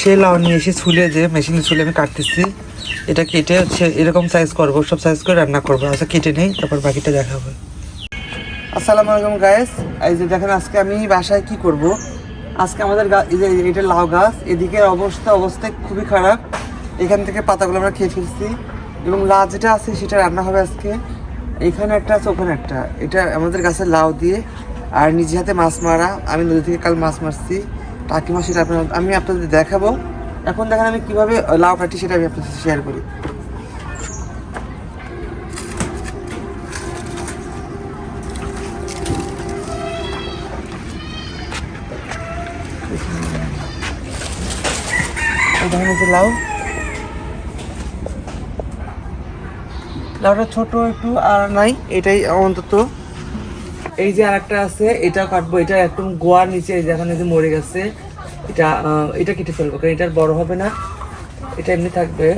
সে লাউ নিয়ে এসে ছুলে যে মেশিনে ছুলে আমি কাটতেছি। এটা কেটে হচ্ছে এরকম সাইজ করব, সব সাইজ করে রান্না করব। আচ্ছা কেটে নেই, তারপর বাকিটা দেখাবো। আসসালামু আলাইকুম গায়েস এই যে দেখেন আজকে আমি বাসায় কি করব? আজকে আমাদের এটা লাউ গাছ, এদিকের অবস্থা অবস্থা খুবই খারাপ। এখান থেকে পাতাগুলো আমরা খেয়ে ফেলছি। এবং লাউ যেটা আছে, সেটা রান্না হবে আজকে। এখানে একটা আছে, ওখানে একটা। এটা আমাদের গাছের লাউ দিয়ে। আর নিজে হাতে মাছ মারা। আমি নদী থেকে কাল মাছ মারছি। টাকি সেটা আপনার আমি আপনাদের দেখাবো। এখন দেখেন আমি কীভাবে লাউ কাটি সেটা আমি আপনাদের শেয়ার করি। এই দেখেন যে লাউ। লাউটা ছোট একটু, আর নাই, এটাই অন্তত। এই যে আরেকটা আছে, এটাও কাটবো, এটা একদম গোয়ার নিচে, এই যে এখন এই যে মরে গেছে। এটা এটা কেটে ফেলব কারণ এটা আর বড় হবে না। এটা এমনি থাকবে।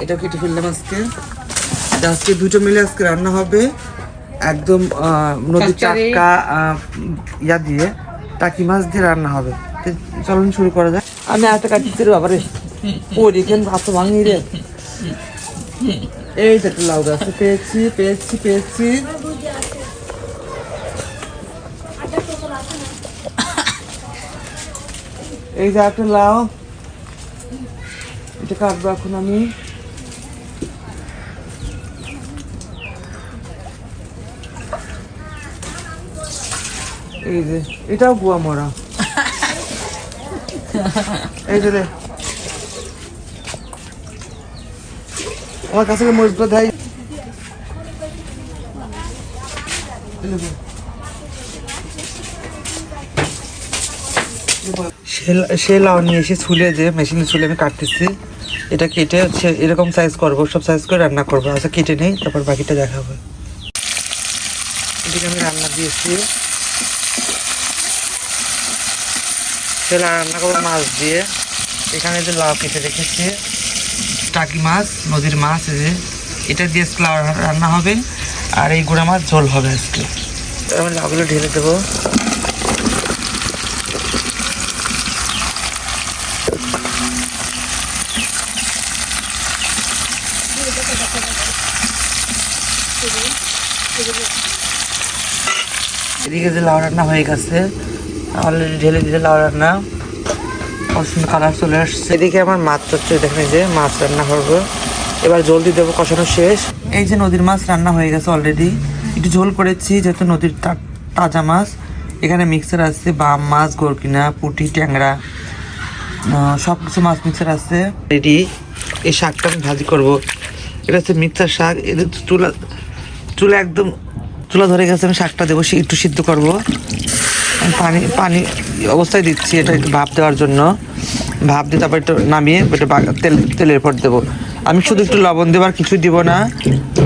এটাও কেটে ফেললাম আজকে। আজকে দুটো মিলে আজকে রান্না হবে। একদম নদীর আহ, ইয়া দিয়ে টাকি মাছ দিয়ে রান্না হবে। চলুন শুরু করা যাক। আমি একটা কাটতে বাবারে ওরে কেন ভাত ভাঙি রে এই তো একটা লাউ গাছ পেয়েছি পেয়েছি পেয়েছি। এই যে একটা লাউ এটা কাটবো এখন আমি। এই যে, এটাও গুয়া মরা। এই যে আমার কাছে মরিচগুলো দেয়। সে লাউ নিয়ে এসে ছুলে যে মেশিনে ছুলে আমি কাটতেছি। এটা কেটে হচ্ছে এরকম সাইজ করব, সব সাইজ করে রান্না করব। আচ্ছা কেটে নেই, তারপর বাকিটা দেখাবো। এদিকে আমি রান্না দিয়েছি। সে রান্না করব মাছ দিয়ে। এখানে যে লাউ কেটে রেখেছি, টাকি মাছ, নদীর মাছ, এই যে, এটা দিয়ে লাউ রান্না হবে। আর এই গুঁড়া মাছ ঝোল হবে আজকে। আমি লাউগুলো ঢেলে দেবো। এদিকে যে লাউ রান্না হয়ে গেছে অলরেডি ঢেলে দিতে লাউ রান্না। অসুন্দর কালার চলে আসছে। এদিকে আমার মাছ চচ্ছে দেখেন যে মাছ রান্না করব। এবার জলদি দেবো কষানো শেষ। এই যে নদীর মাছ রান্না হয়ে গেছে অলরেডি একটু ঝোল করেছি যেহেতু নদীর তাজা মাছ। এখানে মিক্সার আছে, বাম মাছ, গরকিনা, পুঁটি, ট্যাংরা সব কিছু মাছ মিক্সার আছে। রেডি এই শাকটা আমি ভাজি করব। এটা হচ্ছে মিক্সার শাক এদের চুলা চুলা একদম, চুলা ধরে গেছে, আমি শাকটা দেবো একটু সিদ্ধ করব। পানি পানি অবস্থায় দিচ্ছি এটা একটু ভাপ দেওয়ার জন্য। ভাপ দিয়ে তারপর একটু নামিয়ে এটা তেল, তেলের পর দেবো। আমি শুধু একটু লবণ দেবার কিছু দিব না।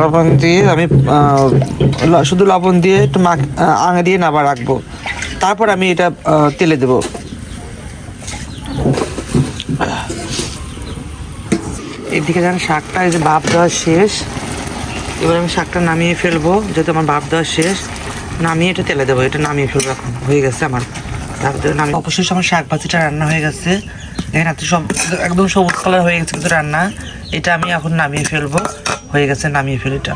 লবণ দিয়ে আমি শুধু লবণ দিয়ে একটু মাখ আঙে দিয়ে নাবা রাখব। তারপর আমি এটা তেলে দেবো। এদিকে যেন শাকটা এই যে ভাপ দেওয়া শেষ। এবার আমি শাকটা নামিয়ে ফেলব, যেহেতু আমার ভাপ দেওয়া শেষ। নামিয়ে এটা তেলে দেবো, এটা নামিয়ে ফেলব এখন। হয়ে গেছে আমার। তারপরে নামিয়ে অবশ্যই আমার শাক ভাজিটা রান্না হয়ে গেছে। দেখেন, এত সব একদম সবুজ কালার হয়ে গেছে কিন্তু রান্না। এটা আমি এখন নামিয়ে ফেলব। হয়ে গেছে, নামিয়ে ফেলি এটা।